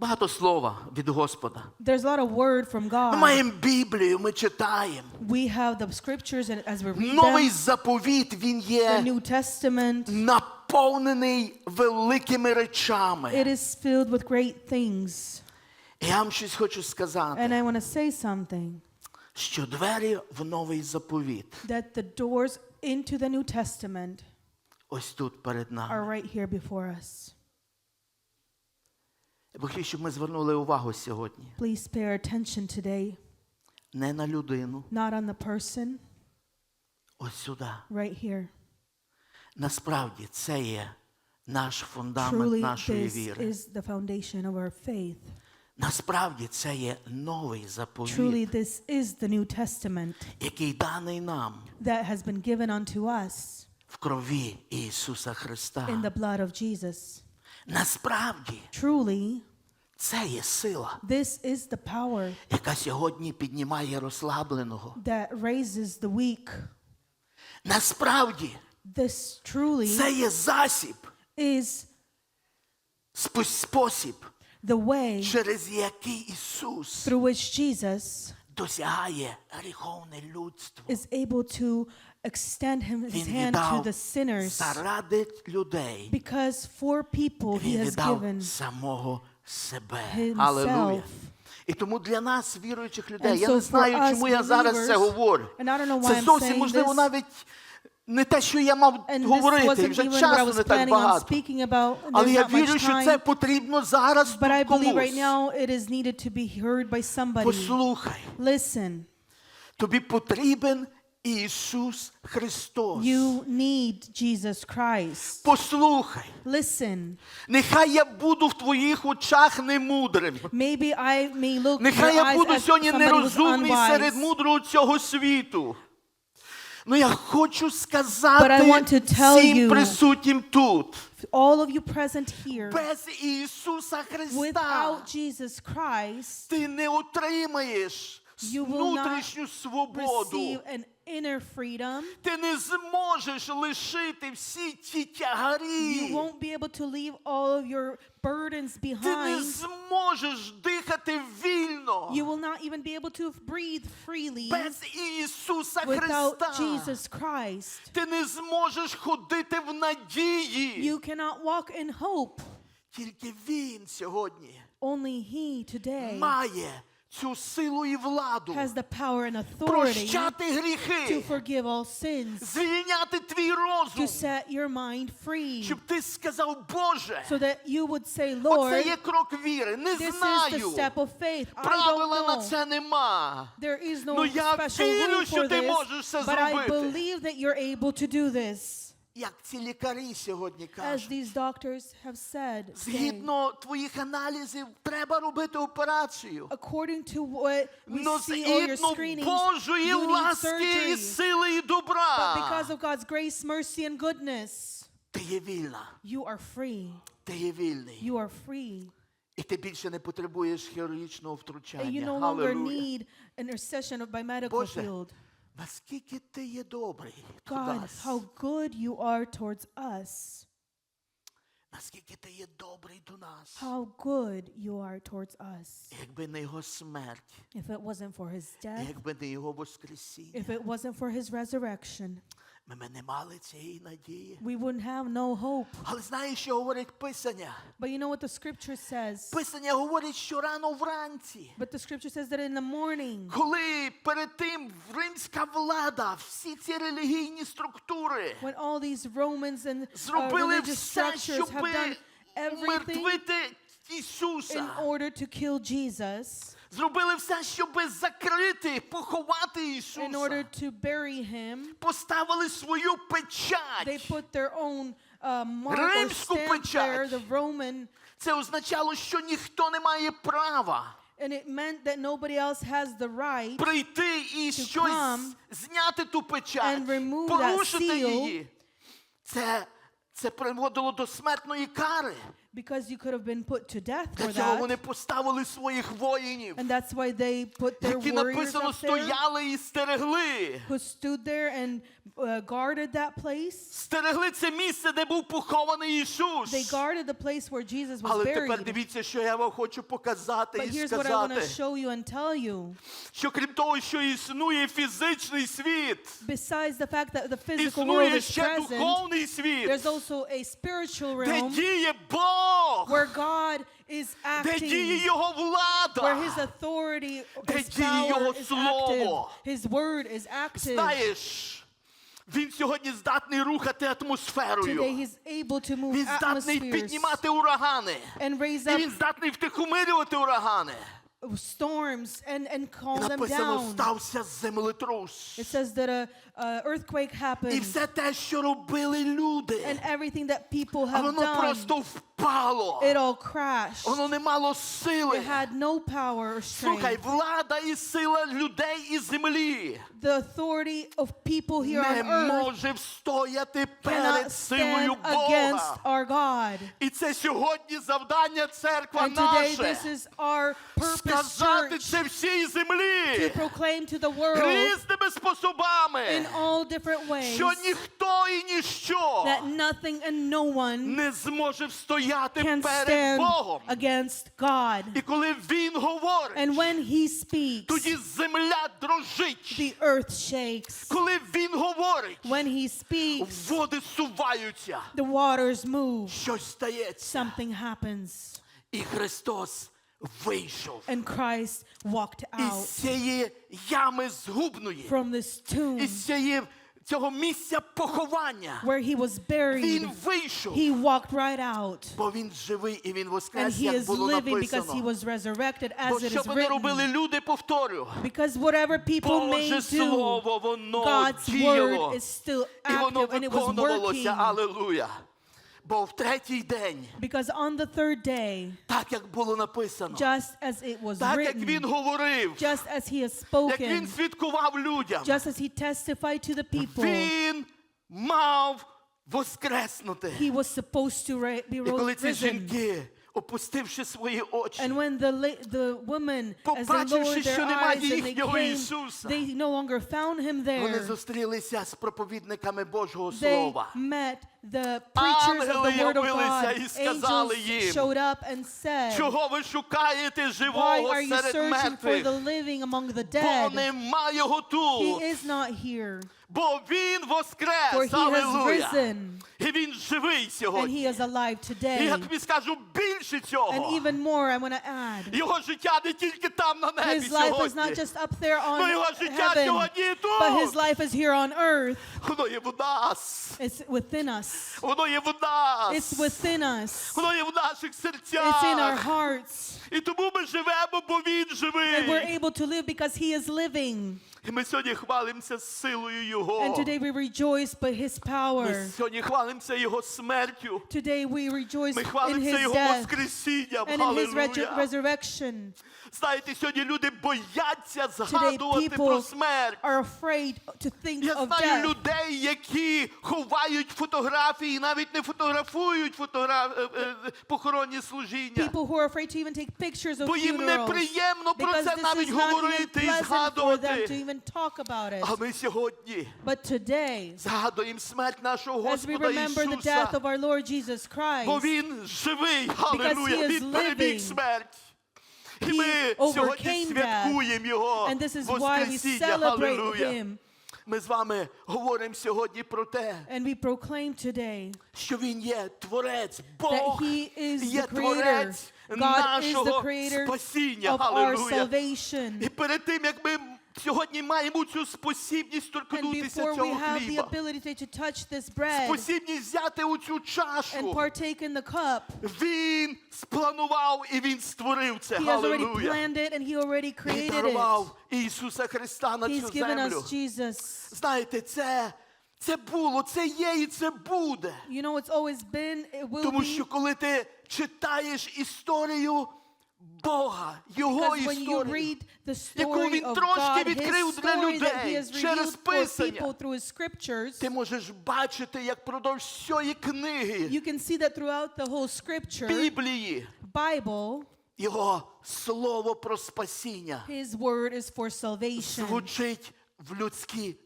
багато слова від Господа. There's a lot of word from Ми God. маємо Біблію, ми читаємо. We have the scriptures, and as we read Новий them, заповіт, він the є New Testament, наповнений великими речами. it is filled with great things. І Я вам щось хочу And сказати, I want to say something що двері в новий заповіт that the doors into the New Testament ось тут перед are нами. right here before us. Я хотів, щоб ми звернули увагу сьогодні Please pay attention today, не на людину, not on the person, ось сюди. right here. Насправді це є наш фундамент Truly, нашої this віри. is the foundation of our faith. Насправді це є новий заповіт, Truly, this is the New Testament який даний нам that has been given unto us в крові Ісуса Христа. in the blood of Jesus. Насправді Truly, це є сила, this is the power яка сьогодні піднімає розслабленого. that raises the weak. Насправді This truly це є засіб, is спо- спосіб, the way через який Ісус through which Jesus досягає гріховне людство. is able to extend him, his Він hand to віддав the sinners заради людей. because for people he Він has віддав самого себе. himself. І тому для нас, віруючих людей, And я so не for знаю, us чому я зараз це believers, говорю. and I don't know why Це I'm зовсім saying можливо this, навіть не те, що я мав and this говорити, і wasn't вже even what I часу was не так planning on багато. speaking about. and Але There's я not much вірю, що це потрібно зараз but I тут believe right комусь. now it is needed to be heard by somebody. Послухай, Listen, тобі потрібен Ісус Христос. you need Jesus Christ. Послухай, Listen, нехай я буду в твоїх очах немудрим. maybe I may look Нехай я буду сьогодні нерозумний серед мудрого цього світу. Ну я хочу сказати всім присутнім тут. All of you present here, Без Ісуса Христа without Jesus Christ, ти не отримаєш You will not внутрішню свободу. an inner freedom. Ти не зможеш лишити всі ті You тягарі. won't be able to leave all of your burdens Ти не behind. зможеш дихати вільно. You will not even be able to breathe freely Без Ісуса without Христа. Jesus Christ. Ти не зможеш ходити в надії. You cannot walk in hope. Тільки Він сьогодні Only He today має цю силу і владу has the power and authority прощати to гріхи, forgive all sins, звільняти твій to розум, set your mind free, щоб ти сказав, Боже, so that you would say, оце Lord, є крок віри. Не this is the знаю. step of faith. I Правила на don't know. це нема. There is no Ну, я special вірю, rule що for ти this, можеш це but I зробити. believe that you're able to do this. Як ці лікарі сьогодні As кажуть. these doctors have said, today, Згідно твоїх аналізів, треба робити операцію. according to what we Но see all your згідно screenings, Божої you need ласки і сили і But добра. because of God's grace, mercy, and goodness, Ти є вільна. you are free. Ти є вільний. You are free. І ти більше не потребуєш хірургічного And you no longer Халилуя. need intercession by medical Боже, field. наскільки ти є добрий до God, нас. how good you are towards us. Наскільки ти є добрий до нас. How good you are towards us. Якби не його смерть, If it wasn't for his death, якби не його воскресіння, if it wasn't for his resurrection, ми не мали цієї надії. we wouldn't have no hope. Але знаєш, що говорить Писання? But you know what the scripture says? Писання говорить, що рано вранці, But the scripture says that in the morning, коли перед тим римська влада, всі ці релігійні структури when all these Romans and uh, зробили religious все, щоб have done everything умертвити in order to kill Jesus, Зробили все, щоб закрити, поховати in Ісуса. order to bury him, Поставили свою they печать. put their own uh, mark or Римську stamp there, the Roman, Це означало, що ніхто не має права and it meant that nobody else has the right прийти і to щось come зняти ту печать, and remove that порушити seal. її. Це, це приводило до смертної кари. because you could have been put to death for Для цього that. вони поставили своїх воїнів, And that's why they put their які warriors написано up there стояли і стерегли. who stood there and uh, guarded that place. Стерегли це місце, де був похований Ісус. They guarded the place where Jesus was Але тепер buried. дивіться, що я вам хочу показати But і here's what I want to show you and tell you. що крім того, що існує фізичний світ, Besides the fact that the physical world існує is ще present, духовний світ, there's also a spiritual де realm діє Бог, where God is де діє acting, Його влада. where His authority, Де His діє power Його is Слово. active. His word is active. Знаєш, він сьогодні здатний рухати Today атмосферою. He's able to move Він здатний atmospheres піднімати урагани. and raise І up він здатний втихомирювати урагани. storms and, and І calm them написано, down. стався землетрус. It says that a, a earthquake І happened все те, що робили люди, and everything that people а have воно done, просто впало. it all crashed. Воно не мало сили. It had no power or Слухай, strength. влада і сила людей і землі The authority of people here не on earth може встояти перед cannot силою stand against Бога. our God. І це сьогодні завдання церква And today наше. this is our purpose Сказати church це всій to землі proclaim to the world різними способами, in all different ways що ніхто і ніщо that nothing and no one не зможе встояти can перед stand Богом. against God. І коли він говорить, And when he speaks, тоді земля дрожить. the earth shakes. Коли він говорить, When he speaks, води суваються. the waters move. Щось стається. Something happens. І Христос вийшов And Christ walked із out цієї ями згубної, from this tomb із цієї цього місця поховання. where he was buried. Він вийшов, He walked right out. бо він живий і він And воскрес, he як is було living because he написано. was resurrected Бо as it що is б не робили written. люди, повторю. Because whatever people may Боже do, Слово, воно God's діяло. word is still І воно active and it was working. виконувалося. Алелуя. Бо в третій день, Because on the third day, так як було написано, just as it was так як він written, говорив, just as he has як він spoken, свідкував людям, just as he testified to the people, він мав воскреснути. he was supposed to ri- be І коли ro- ці risen. жінки, опустивши свої очі, And when the the women, they Побачивши, що немає їхнього came, Ісуса, they no longer found him вони there. зустрілися з проповідниками Божого They Слова. met the preachers of the word of God. і сказали Angels їм, showed up and said, Чого ви шукаєте Why are you searching for the living among the Бо dead? He is not here, Бо він for воскрес. he has risen, І він живий and he is alive І today. я тобі скажу більше And even more, I want to add, Його життя не тільки там на небі his life is not just up there on Ну його життя heaven, сьогодні і but his life is here on earth. Воно є в нас. It's within us. Воно є в нас. It's within us. Воно є в наших It's in our hearts. І тому ми живемо, бо він And we're живий. able to live because he is living. І ми сьогодні хвалимося силою Його. And today we rejoice by his Ми power. сьогодні хвалимося Його смертю. Today we rejoice Ми in хвалимося his Його death воскресінням. and in his Халилуя. resurrection. Знаєте, сьогодні люди бояться Today згадувати про people смерть. are afraid to think Я of знаю death. людей, які ховають фотографії, навіть не фотографують фотогра... е, е, похоронні служіння. People who are afraid to even take pictures of Бо їм funerals. неприємно про Because це this навіть is not even говорити і pleasant for them to згадувати. even talk about it. А ми сьогодні But today, згадуємо смерть нашого as we Господа remember the death Ісуса. of our Lord Jesus Бо Christ, Він живий, he халилуя, is Він переміг смерть. І He ми сьогодні overcame святкуємо Його and this is why we Воскресіння, celebrate халилуя. him. Ми з вами говоримо сьогодні про те, And we proclaim today що Він є Творець, that Бог He is є the Creator. Творець нашого спасіння. of our Халилуя. salvation. І перед тим, як ми сьогодні маємо цю спосібність торкнутися цього хліба, to touch this bread спосібність взяти у цю and чашу, partake in the cup, Він спланував і Він створив це. He has already planned it and He already І created it. дарував Ісуса Христа на He's цю given землю. us Jesus. Знаєте, це, це було, це є і це буде. You know, it's always been, it will Тому що коли ти читаєш історію Бога, Його Because when you історію. read the яку story він of трошки God, відкрив His для story that He людей has через revealed for Писання. people through His scriptures, Ти можеш бачити, як продовж всієї книги you can see that throughout the whole scripture, Біблії Bible, його слово про спасіння His word is for salvation. звучить в людські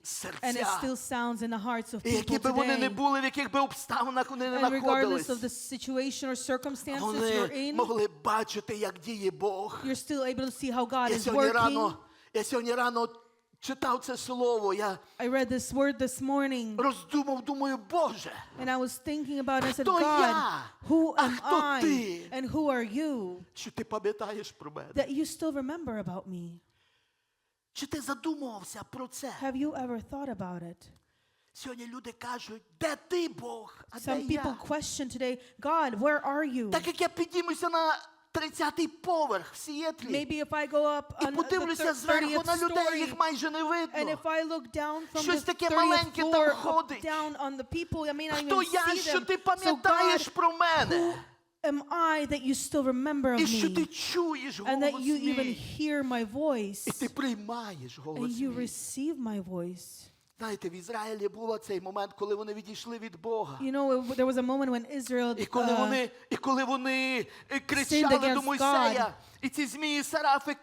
And it still sounds in the hearts of І які people би вони не today. були, в яких би обставинах вони не And regardless of знаходились, the situation or circumstances you're вони in, могли бачити, як діє Бог. you're still able to see how God Я is сьогодні working. рано, я сьогодні рано читав це слово, я I read this word this morning роздумав, думаю, Боже, and I was thinking about it and said, Хто God, я? who А am хто I ти? and who are you що ти пам'ятаєш про мене? that you still remember about me? Чи ти задумувався про це? Have you ever thought about it? Сьогодні люди кажуть, де ти Бог, а де Some people я? question today, God, where are you? Так як я підіймуся на 30-й поверх в Сіетлі Maybe if I go up і on the подивлюся зверху 30th на людей, story їх майже не And видно. if I look down from Щось the таке 30th маленьке там floor up, ходить. down on the people, I may not Хто even я, see що them. ти So пам'ятаєш про мене? Am I that you still remember of І що ти me? чуєш And that голос you even мій? hear my voice І ти приймаєш and голос you мій. receive my voice. Знаєте, в Ізраїлі був цей момент, коли вони відійшли від Бога. You know, it- there was a moment when Israel І коли uh, вони, і коли вони е, кричали до against Мойсея, і ці змії сарафи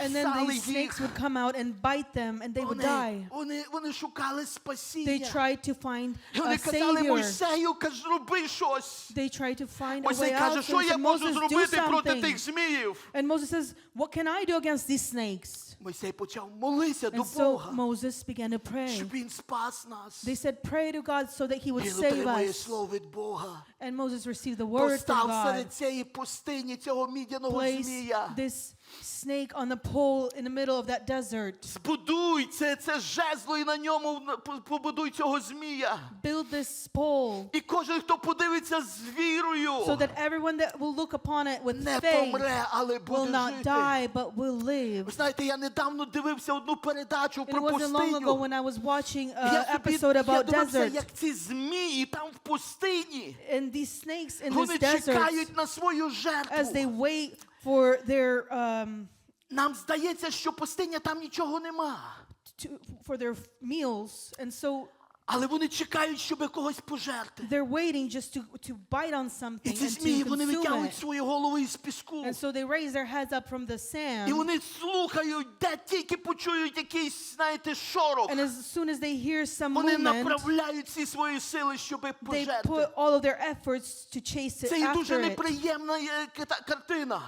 and then кусали these їх. snakes would come out and bite them and they would Вони, die. вони, вони шукали They спасіння. tried to find І a вони казали savior. Мойсею, каж, роби щось. They tried to find a Мойсей way каже, out. що So he я said, можу Moses, do зробити проти something. тих зміїв? And Moses says, What can I do against these snakes? Мойсей почав молитися до And so Бога, Moses began to pray. щоб він спас нас. They said, Pray to God so that He would Він save отримує us. слово від Бога. And Moses received the word from Постав God. серед цієї пустині, цього мідяного Place змія. this snake on the pole in the middle of that desert. Збудуй це, це жезло і на ньому побудуй цього змія. Build this pole І кожен, хто подивиться з вірою, so that everyone that will look upon it with не faith помре, але will буде not жити. die but will live. Ви знаєте, я недавно дивився одну передачу It про wasn't long ago пустиню. when I was watching an Я собі episode я about дивився, desert. як ці змії там в пустині. And these snakes in Вони this desert, чекають на свою as they wait for their um, Нам здається, що пустиня там нічого нема. to, for their meals, and so Але вони чекають, щоб когось пожерти. they're waiting just to, to bite on І something ці and змії, to вони consume витягують it. свої голови із піску. And so they raise their heads up from the І sand, вони слухають, де тільки почують якийсь, знаєте, шорох. and as soon as they hear some Вони movement, направляють всі свої сили, щоб they пожерти. put all of their efforts to chase it Це є дуже after it. неприємна е, ката- картина.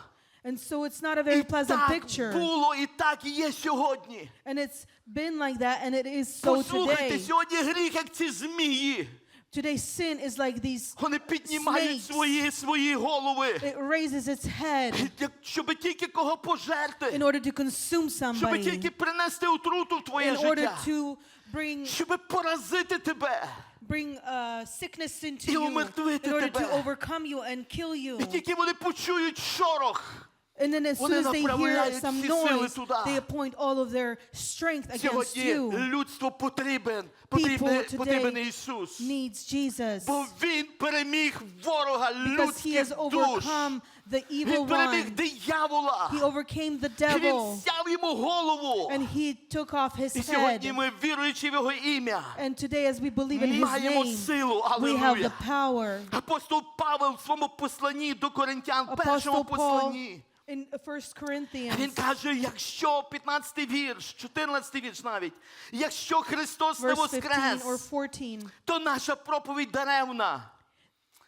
And so it's not a І very pleasant так picture. було, і так і є сьогодні. And it's been like that, and it is so Послухайте, today. сьогодні гріх, як ці змії. Today, sin is like these, Вони піднімають Snakes. свої, свої голови, it raises its head як- щоб тільки кого in пожерти, order to consume щоб somebody, тільки принести отруту в твоє in order життя, to bring щоб поразити тебе. bring uh, sickness into І you, умертвити in order to тебе. overcome you and kill you. І тільки вони почують шорох. And then as soon Вони as they hear направляють some всі сили noise, туди. they appoint all of their strength against Сьогодні you. людству потрібен, потрібен, People потрібен today Ісус. needs Jesus Бо Він переміг ворога because he людських has душ. overcome the evil Він переміг one. диявола. He overcame the І Він devil взяв йому голову. and he took off his І сьогодні head. ми, віруючи в Його ім'я, And today, as we believe in his маємо name, силу. we have the Аллилуйя. power. Апостол Павел в своєму посланні до коринтян, першому Apostle Paul посланні, in 1 він каже, якщо 15 вірш, 14 вірш навіть, якщо Христос не verse 15 or воскрес, то наша проповідь даремна,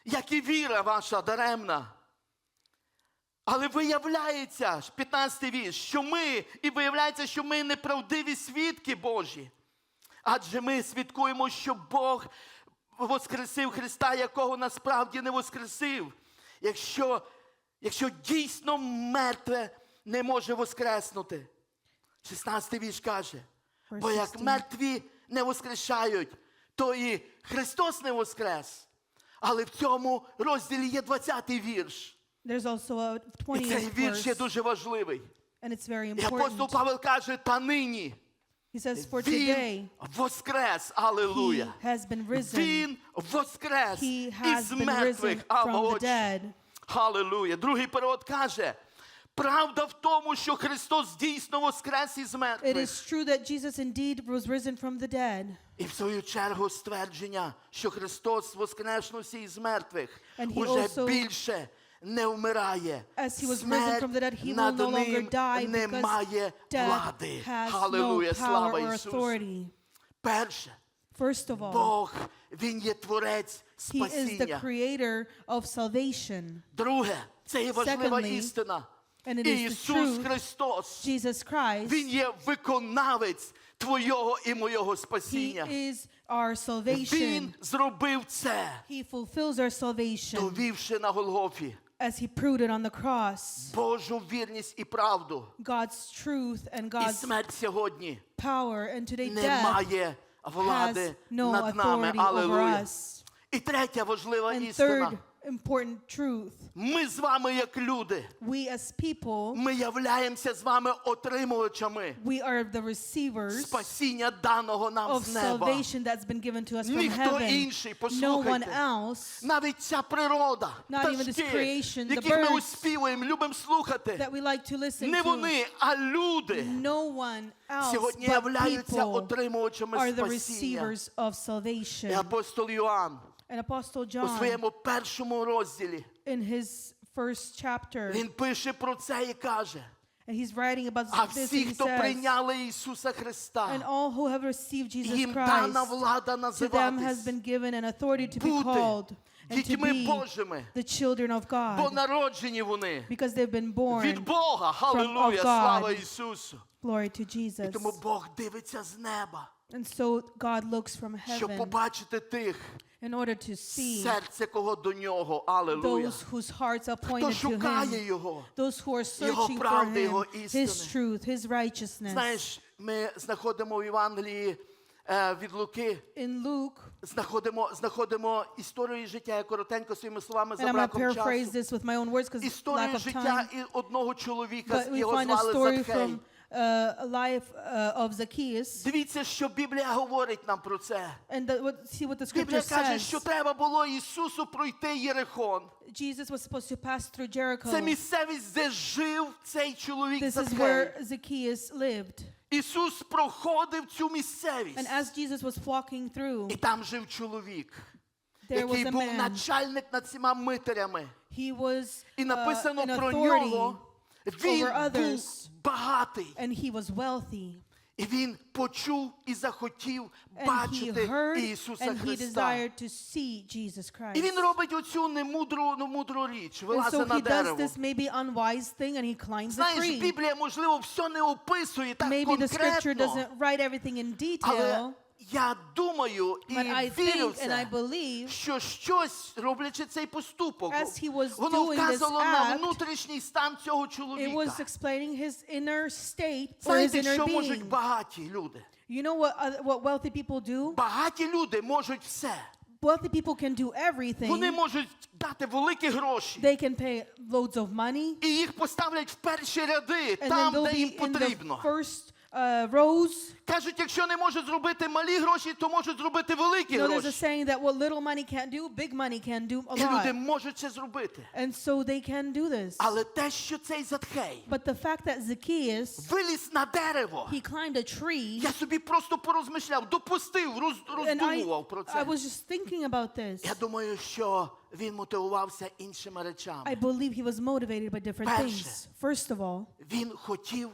як і віра ваша даремна. Але виявляється, 15 вірш, що ми, і виявляється, що ми неправдиві свідки Божі. Адже ми свідкуємо, що Бог воскресив Христа, якого насправді не воскресив. Якщо, якщо дійсно мертве не може воскреснути. 16 вірш каже, бо як мертві не воскрешають, то і Христос не воскрес. Але в цьому розділі є 20-й вірш. І цей 20th вірш є дуже важливий. and it's very І апостол. Павел каже, та нині He says, For today, воскрес, he has been risen. Він воскрес He із has been мертвих. risen from the Аллилуйя. dead. Халилуя. Другий перевод каже, Правда в тому, що Христос дійсно воскрес із It is true that Jesus indeed was risen from the dead. І в свою чергу ствердження, що Христос воскреснувся із мертвих, And he уже більше не вмирає. As he was risen from the dead, he will no longer die because має death влади. has no Халилуя, power слава or Ісусу. authority. Перше, First of all, Бог, Він є творець he is the спасіння. creator of salvation. Друге, це є важлива Secondly, істина. and it is the Ісус truth, Христос, Jesus Christ, Він є виконавець твого і моєго he спасіння. is our salvation. Він зробив це, He fulfills our salvation довівши на Голгофі as he proved it on the cross. Божу вірність і правду. God's truth and І God's смерть сьогодні power. And today не death має влади над нами. us. І третя важлива істина. Important truth, Ми з вами, як люди, we as people, ми являємося з вами отримувачами we are the receivers спасіння даного нам of з неба. salvation that's been given to us from Ніхто heaven. інший, No one else Навіть ця природа, Not even this creation, the яких ми birds любимо слухати. that we like to listen Не to, вони, а люди no one else сьогодні являються people отримувачами are the спасіння. receivers of І salvation. апостол Йоанн And Apostle у своєму першому розділі in his first chapter, він пише про це і каже: and he's writing about а this, всі, хто says, прийняли Ісуса Христа, and all who have received Jesus їм дана Christ, влада has називатись бути called дітьми Божими, the children of бо God, народжені вони because they've been від born. Бога. Халилуя, слава Ісусу. Glory to І тому Бог дивиться з неба, And so God looks from щоб heaven побачити тих, in order to see серце кого до нього. Алелуя. those whose hearts are Хто pointed to шукає Him, Його. those who are Його searching for Him, Його His truth, His righteousness. Знаєш, ми знаходимо в Євангелії е, від Луки, In Luke, знаходимо, знаходимо історію життя, я коротенько своїми словами за браком часу. this with my own words Історію життя і одного чоловіка, його звали from uh, life uh, of Zacchaeus. Дивіться, що Біблія говорить нам про це. And the, what, see what the scripture Біблія каже, says. що треба було Ісусу пройти Єрихон. Jesus was supposed to pass through Jericho. Це місцевість, де жив цей чоловік This is where Zacchaeus lived. Ісус проходив цю And місцевість. as Jesus was walking І through, там жив чоловік, there was який a був man. начальник над всіма митарями. He was І uh, написано an про authority, нього. Він over був багатий. and he was wealthy. І він почув і захотів And he бачити heard Ісуса and he Христа. desired to see Jesus Christ. І він робить оцю немудру, ну, мудру річ, And вилазить so на he does дерево. this maybe unwise thing and he climbs a Знаєш, tree. Біблія, можливо, все не описує так Maybe the scripture конкретно. doesn't write everything in Але detail, я думаю і but I вірю в think and I це, believe що щось, роблячи цей поступок, As he was воно doing this вказувало на act, внутрішній стан цього it was чоловіка. explaining his inner state or his Знаєте, inner що можуть being. багаті люди? You know what, other, what wealthy people do? Багаті люди можуть все. Wealthy people can do Вони everything. можуть дати великі гроші. They can pay loads of money, І їх поставлять в перші ряди, and then там, they'll де їм be in the потрібно. first uh, rows. Кажуть, якщо не можуть зробити малі гроші, то можуть зробити великі You there's a гроші. saying that what little money can't do, big money can do a І люди lot. можуть це зробити. And so they can do this. Але те, що цей Затхей But the fact that Zacchaeus, виліз на дерево, he climbed a tree, я собі просто порозмишляв, допустив, роз, and I, роздумував про I це. was just thinking about this. Я думаю, що він мотивувався іншими речами. I believe he was motivated by different Перше. things. First of all, Він хотів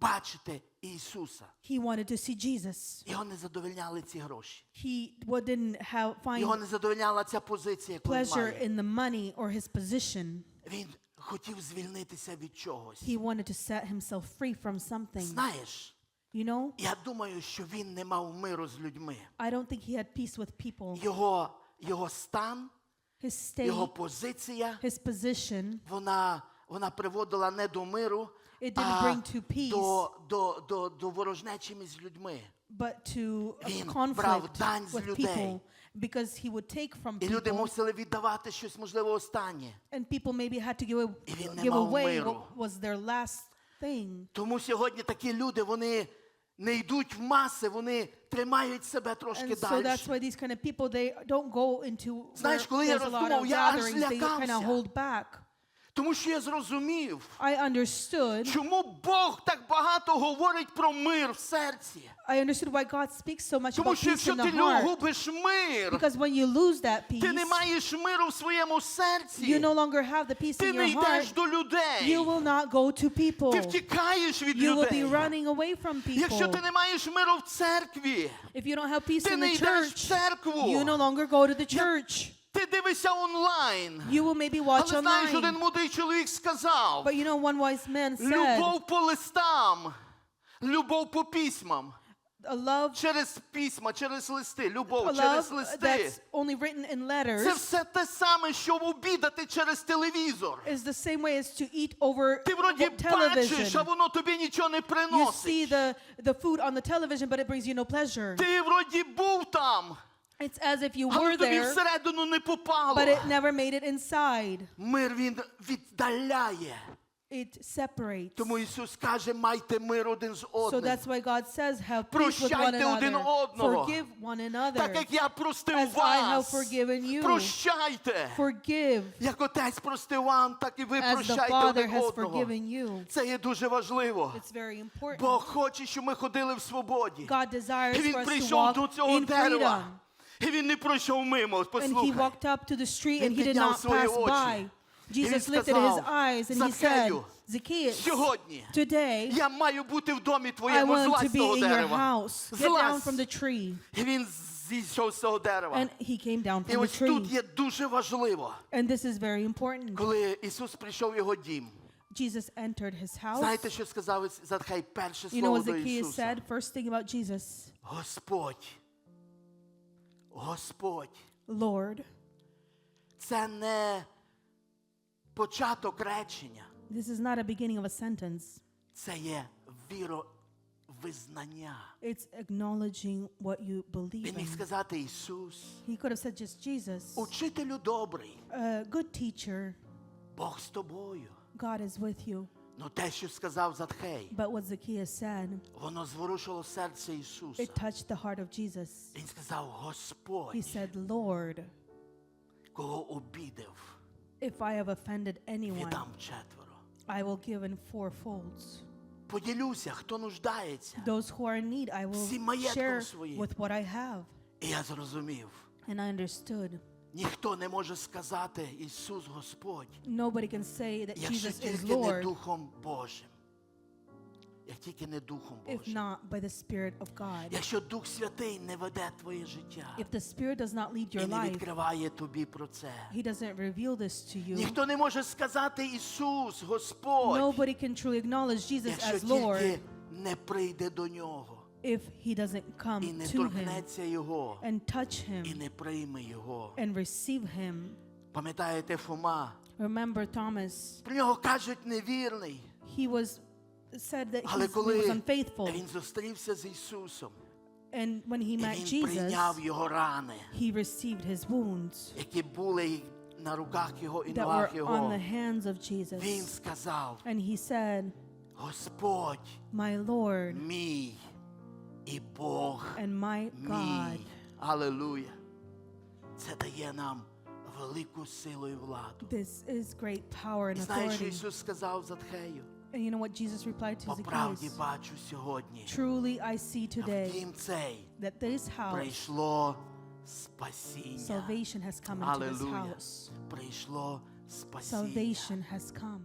бачити Ісуса. he wanted to see Jesus. Його не задовольняли ці гроші. He didn't have find Його не задовольняла ця позиція, яку він pleasure має. in the money or his position. Він хотів звільнитися від чогось. He wanted to set himself free from something. Знаєш, You know, я думаю, що він не мав миру з людьми. I don't think he had peace with people. Його, його стан, His його позиція, his position, вона, вона приводила не до миру, It didn't а bring to peace. до, до, до, до ворожнечі між людьми. but to a Він брав conflict дань з with людей. people because he would take from І люди people мусили віддавати щось, можливо, останнє. and people maybe had to give, a- І він не give мав away миру. what was their last thing. Тому сьогодні такі люди, вони не йдуть в маси, вони тримають себе трошки And so далі. that's why these kind of people they don't go into Знаєш, where коли я there's a lot роздумав, я аж gatherings. They kind of hold back Тому що я зрозумів, I understood. чому Бог так багато говорить про мир в серці. I understood why God speaks so much Тому about що peace якщо in ти the heart. губиш мир, Because when you lose that ти не peace, маєш миру в своєму you серці. no longer have the peace Ти in не your йдеш heart. до людей. You will not go to people. Ти втікаєш від You will be людей. running away from Якщо people. ти не маєш миру в церкві, If you don't have peace ти in не the йдеш в church, церкву. you no longer go to the church. Ти дивишся онлайн. You will maybe watch Але знаєш, один мудрий чоловік сказав: But you know, one wise man said, любов по листам, любов по письмам. a love, Через письма, через листи, a любов через листи. that's only written in Це letters все те саме, що обідати через телевізор. is the same way as to eat over Ти вроді бачиш, а воно тобі нічого не You see the, the food on the television, but it brings you no pleasure. Ти вроді був там, It's as if you але were тобі there, всередину не попало. but it never made it inside. Мир він віддаляє. It separates. Тому Ісус каже, майте мир один з So одним. that's why God says, have peace with one Прощайте один another. одного. Forgive one another. Так як я простив As I have вас, forgiven you. прощайте. Forgive Як Отець простив вам, так і ви as the прощайте Father один has одного. forgiven you. Це є дуже важливо. It's very important. Бог хоче, щоб ми ходили в свободі. God desires І for він us to прийшов до walk цього in freedom. І він не пройшов мимо, And he послухай. walked up to the street and he did not pass by. Jesus lifted his eyes and he said, Zacchaeus, Сьогодні today я маю бути в домі I твоєму, want to з be in your дерева. house. Get down from the tree. І він зійшов з цього дерева. And he came down І from the ось тут tree. є дуже важливо, And this is very important. коли Ісус прийшов в його дім. Jesus entered his house. Знаєте, що сказав Задхай перше You know слово what до Zacchaeus Ісуса? said? First thing about Jesus, Господь. Господь. Lord. Це не початок речення. This is not a beginning of a sentence. Це є віровизнання. It's acknowledging what you believe Він міг сказати Ісус, He could have said just Jesus, учителю добрий, a good teacher, Бог з тобою. God is with you. Ну те, що сказав Задхей, But what Zacchaeus said, воно зворушило серце Ісуса. it touched the heart of Jesus. Він сказав, He Господь, said, Lord, кого обідав, if I have offended anyone, віддам четверо. I will give in four folds. Поділюся, хто нуждається. Those who are in need, I Всім will маєтком share своїм. with what I have. І я зрозумів, And I understood. Ніхто не може сказати Ісус Господь, Nobody can say that якщо Jesus is тільки не Lord Духом Божим. Як тільки не Духом if Божим. not by the Spirit of God. Якщо Дух Святий не веде твоє життя If the Spirit does not lead і your не life, відкриває тобі про це. He doesn't reveal this to you. Ніхто не може сказати Ісус, Господь, Nobody can truly acknowledge Jesus якщо as Lord тільки не прийде до нього if He doesn't і come не to Him торкнеться Його and touch і Him не прийме Його. and receive Him. Пам'ятаєте Фома? Remember Thomas, Про нього кажуть невірний. he was said that Але he's- he коли was unfaithful. він зустрівся з Ісусом, And when he і met він Jesus, прийняв його рани, he received his wounds які були на руках його і that ногах were його, on the hands of він Jesus. сказав: And he said, Господь My Lord мій і Бог and my God. мій. Алелуя. Це дає нам велику силу і владу. This is great power І and знаєш, що authority. Ісус сказав Задхею? And you know what Jesus replied to По правді Zacchaeus? бачу сьогодні. Truly I see В today дім цей that this house, прийшло спасіння. salvation has come into this Алелуя. house. Прийшло спасіння. Salvation has come.